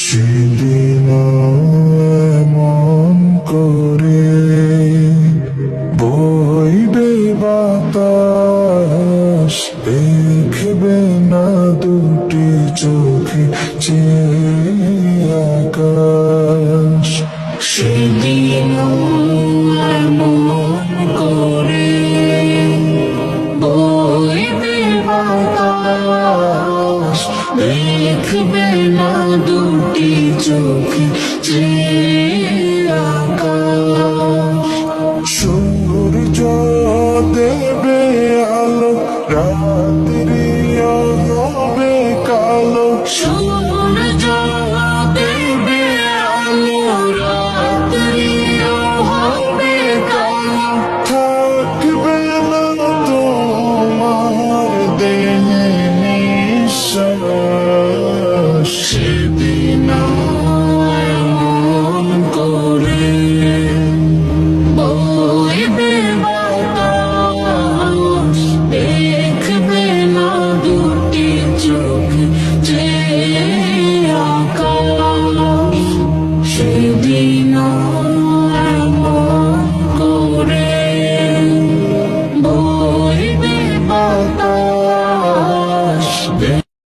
সেদিন মন করে বইবে বাতাস দেখবে না দুটি চোখে যে আকাশ। সেদিন দেখবে না দুটি চোখ যে সূর্য দেবে আলো রাত্রি হবে কালো। সূর্য to